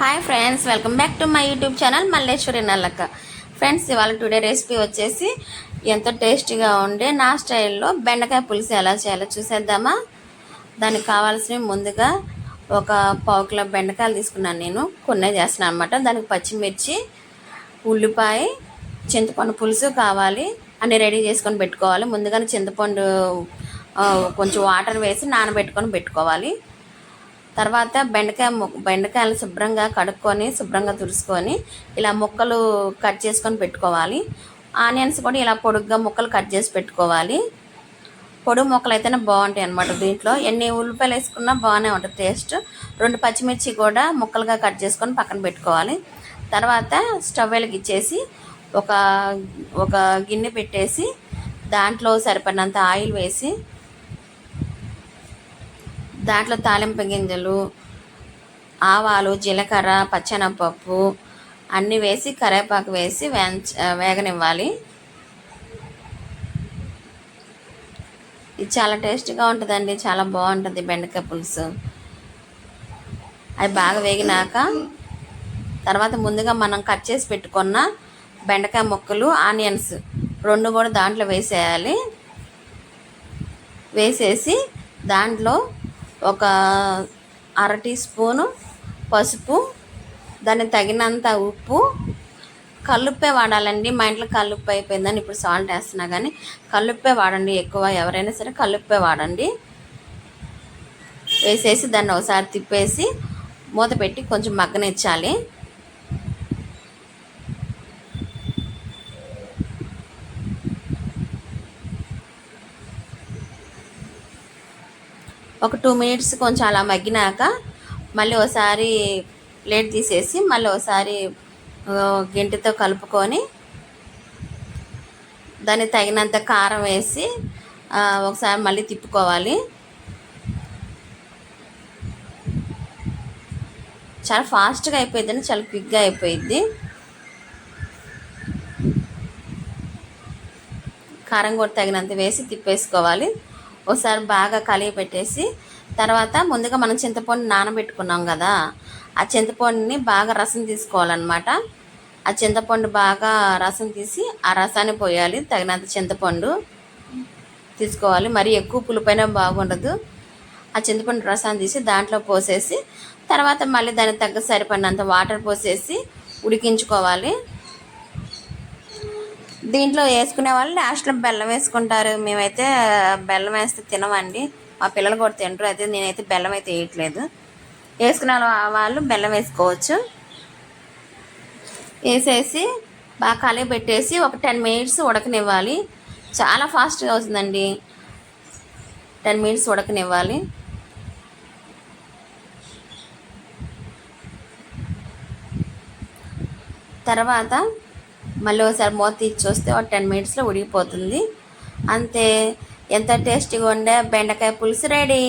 Hi friends welcome back to my YouTube channel Malleshwari Nallakka friends ఇవాళ today recipe వచ్చేసి ఎంతో టేస్టీగా ఉండే నా స్టైల్లో బెండకాయ పులుసు ఎలా చేయాలో చూసేద్దామా? దానికి కావాల్సినవి ముందుగా ఒక పావు కిలో బెండకాయలు తీసుకున్నాను నేను కొన్నే చేస్తున్నాను అనమాట దానికి పచ్చిమిర్చి ఉల్లిపాయ చింతపండు పులుసు కావాలి. అన్ని రెడీ చేసుకొని పెట్టుకోవాలి. ముందుగానే చింతపండు కొంచెం వాటర్ వేసి నానబెట్టుకొని పెట్టుకోవాలి. తర్వాత బెండకాయ బెండకాయలు శుభ్రంగా కడుక్కొని శుభ్రంగా తుడుచుకొని ఇలా ముక్కలు కట్ చేసుకొని పెట్టుకోవాలి. ఆనియన్స్ కూడా ఇలా పొడుగ్గా ముక్కలు కట్ చేసి పెట్టుకోవాలి. పొడి ముక్కలు అయితేనే బాగుంటాయి అన్నమాట దీంట్లో. ఎన్ని ఉల్లిపాయలు వేసుకున్నా బాగానే ఉంటుంది టేస్ట్. రెండు పచ్చిమిర్చి కూడా ముక్కలుగా కట్ చేసుకొని పక్కన పెట్టుకోవాలి. తర్వాత స్టవ్ వెలిగించేసి ఒక ఒక గిన్నె పెట్టేసి దాంట్లో సరిపడినంత ఆయిల్ వేసి దాంట్లో తాలింపు గింజలు ఆవాలు జీలకర్ర పచ్చనపప్పు అన్నీ వేసి కరివేపాకు వేసి వేంచ వేగనివ్వాలి. ఇది చాలా టేస్ట్గా ఉంటుందండి చాలా బాగుంటుంది బెండకాయ పులుసు. అవి బాగా వేగినాక తర్వాత ముందుగా మనం కట్ చేసి పెట్టుకున్న బెండకాయ ముక్కలు ఆనియన్స్ రెండు కూడా దాంట్లో వేసేయాలి. వేసేసి దాంట్లో ఒక అర టీ స్పూను పసుపు దానికి తగినంత ఉప్పు. కల్లుప్పే వాడాలండి. మా ఇంట్లో కల్లుప్పు అయిపోయిందని ఇప్పుడు సాల్ట్ వేస్తున్నా కానీ కల్లుప్పే వాడండి ఎక్కువ. ఎవరైనా సరే కల్లుప్పే వాడండి. వేసేసి దాన్ని ఒకసారి తిప్పేసి మూత పెట్టి కొంచెం మగ్గనిచ్చాలి. ఒక టూ మినిట్స్ కొంచెం అలా మగ్గినాక మళ్ళీ ఒకసారి ప్లేట్ తీసేసి మళ్ళీ ఒకసారి గింటితో కలుపుకొని దాన్ని తగినంత కారం వేసి ఒకసారి మళ్ళీ తిప్పుకోవాలి. చాలా ఫాస్ట్గా అయిపోయింది చాలా క్విక్గా అయిపోయింది. కారం కూడా తగినంత వేసి తిప్పేసుకోవాలి. ఒకసారి బాగా కలిగి పెట్టేసి తర్వాత ముందుగా మనం చింతపండు నానబెట్టుకున్నాం కదా ఆ చింతపండుని బాగా రసం తీసుకోవాలన్నమాట. ఆ చింతపండు బాగా రసం తీసి ఆ రసాన్ని పోయాలి తగినంత చింతపండు తీసుకోవాలి. మరి ఎక్కువ పులిపైన బాగుండదు. ఆ చింతపండు రసాన్ని తీసి దాంట్లో పోసేసి తర్వాత మళ్ళీ దానికి తగ్గ సరిపడినంత వాటర్ పోసేసి ఉడికించుకోవాలి. దీంట్లో వేసుకునే వాళ్ళు లాస్ట్లో బెల్లం వేసుకుంటారు. మేమైతే బెల్లం వేస్తే తినమండి. మా పిల్లలు కూడా తింటారు అయితే నేనైతే బెల్లం అయితే వేయట్లేదు. వేసుకునే వాళ్ళు బెల్లం వేసుకోవచ్చు. వేసేసి బాగా కలిగి పెట్టేసి ఒక టెన్ మినిట్స్ ఉడకనివ్వాలి. చాలా ఫాస్ట్గా అవుతుందండి. టెన్ మినిట్స్ ఉడకనివ్వాలి. తర్వాత మళ్ళీ ఒకసారి మూత తీసి చూస్తే ఒక టెన్ మినిట్స్లో ఉడికిపోతుంది. అంతే. ఎంత టేస్టీగా ఉండే బెండకాయ పులుసు రెడీ.